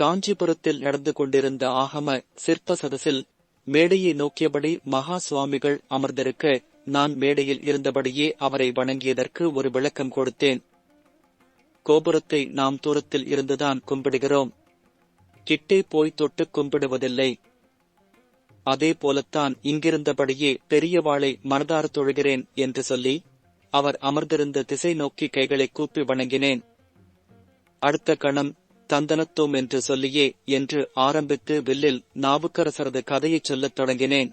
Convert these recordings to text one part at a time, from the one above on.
காஞ்சிபுரத்தில் நடந்து கொண்டிருந்த ஆகம சிற்ப சதசில் மேடையை நோக்கியபடி மகா சுவாமிகள் அமர்ந்திருக்க நான் மேடையில் இருந்தபடியே அவரை வணங்கியதற்கு ஒரு விளக்கம் கொடுத்தேன். கோபுரத்தை நாம் தூரத்தில் இருந்துதான் கும்பிடுகிறோம். கிட்டே போய் தொட்டு கும்பிடுவதில்லை. அதே போலத்தான் இங்கிருந்தபடியே பெரியவாளை மனதார தொழுகிறேன் என்று சொல்லி அவர் அமர்ந்திருந்த திசை நோக்கி கைகளை கூப்பி வணங்கினேன். அடுத்த கணம் தந்தனத்தோம் என்று சொல்லியே என்று ஆரம்பித்து வில்லில் நாவுக்கரசரது கதையைச் சொல்லத் தொடங்கினேன்.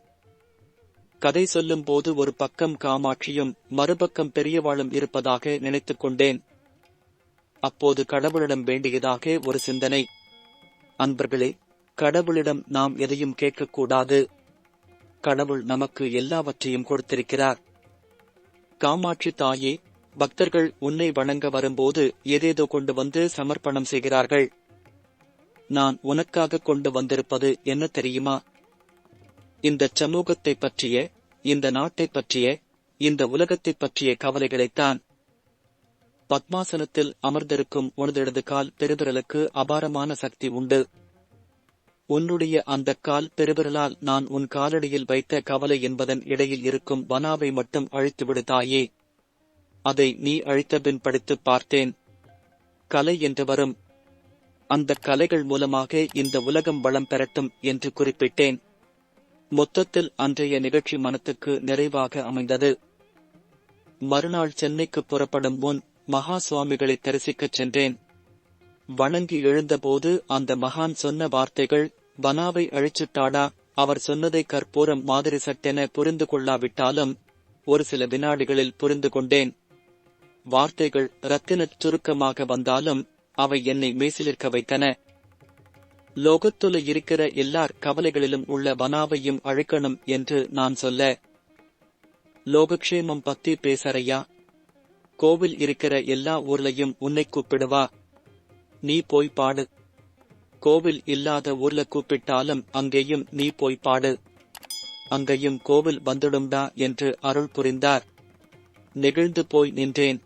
கதை சொல்லும் போது ஒரு பக்கம் காமாட்சியும் மறுபக்கம் பெரியவாளும் இருப்பதாக நினைத்துக் கொண்டேன். அப்போது கடவுளிடம் வேண்டியதாக ஒரு சிந்தனை. அன்பர்களே கடவுளிடம் நாம் எதையும் கேட்கக்கூடாது. கடவுள் நமக்கு எல்லாவற்றையும் கொடுத்திருக்கிறார். காமாட்சி தாயே பக்தர்கள் உன்னை வணங்க வரும்போது ஏதேதோ கொண்டு வந்து சமர்ப்பணம் செய்கிறார்கள். நான் உனக்காக கொண்டு வந்திருப்பது என்ன தெரியுமா? இந்த சமூகத்தை பற்றிய இந்த நாட்டை பற்றிய இந்த உலகத்தை பற்றிய கவலைகளைத்தான் பத்மாசனத்தில் அமர்ந்திருக்கும் உனது கால் பெருவிரலுக்கு அபாரமான சக்தி உண்டு. உன்னுடைய அந்த கால் பெருவிரலால் நான் உன் காலடியில் வைத்த கவலை என்பதன் இடையில் இருக்கும் வனாவை மட்டும் அழித்துவிடுதாயே அதை நீ அழித்தபின் படித்துப் பார்த்தேன். கலை என்று வரும் அந்த கலைகள் மூலமாக இந்த உலகம் வளம் பெறட்டும் என்று குறிப்பிட்டேன். மொத்தத்தில் அன்றைய நிகழ்ச்சி மனத்துக்கு நிறைவாக அமைந்தது. மறுநாள் சென்னைக்கு புறப்படும் முன் மகா சுவாமிகளை தரிசிக்கச் சென்றேன். வணங்கி எழுந்தபோது அந்த மகான் சொன்ன வார்த்தைகள் வனாவை அழிச்சிட்டாடா அவர் சொன்னதை கற்பூரம் மாதிரி சட்டென புரிந்து கொள்ளாவிட்டாலும் ஒரு சில வினாடிகளில் புரிந்து கொண்டேன். வார்த்தைகள் ரத்தினச் சுருக்கமாக வந்தாலும் அவை என்னை மேசிலிருக்க வைத்தன. லோகத்துல இருக்கிற எல்லார் கவலைகளிலும் உள்ள வனாவையும் அழைக்கணும் என்று நான் சொல்ல. லோகக்ஷேமம் பத்தி பேசறையா? கோவில் இருக்கிற எல்லா ஊர்லையும் உன்னை கூப்பிடுவா? நீ போய் பாடு. கோவில் இல்லாத ஊர்ல கூப்பிட்டாலும் அங்கேயும் நீ போய் பாடு. அங்கேயும் கோவில் வந்துடும்டா என்று அருள் புரிந்தார். நெகிழ்ந்து போய் நின்றேன்.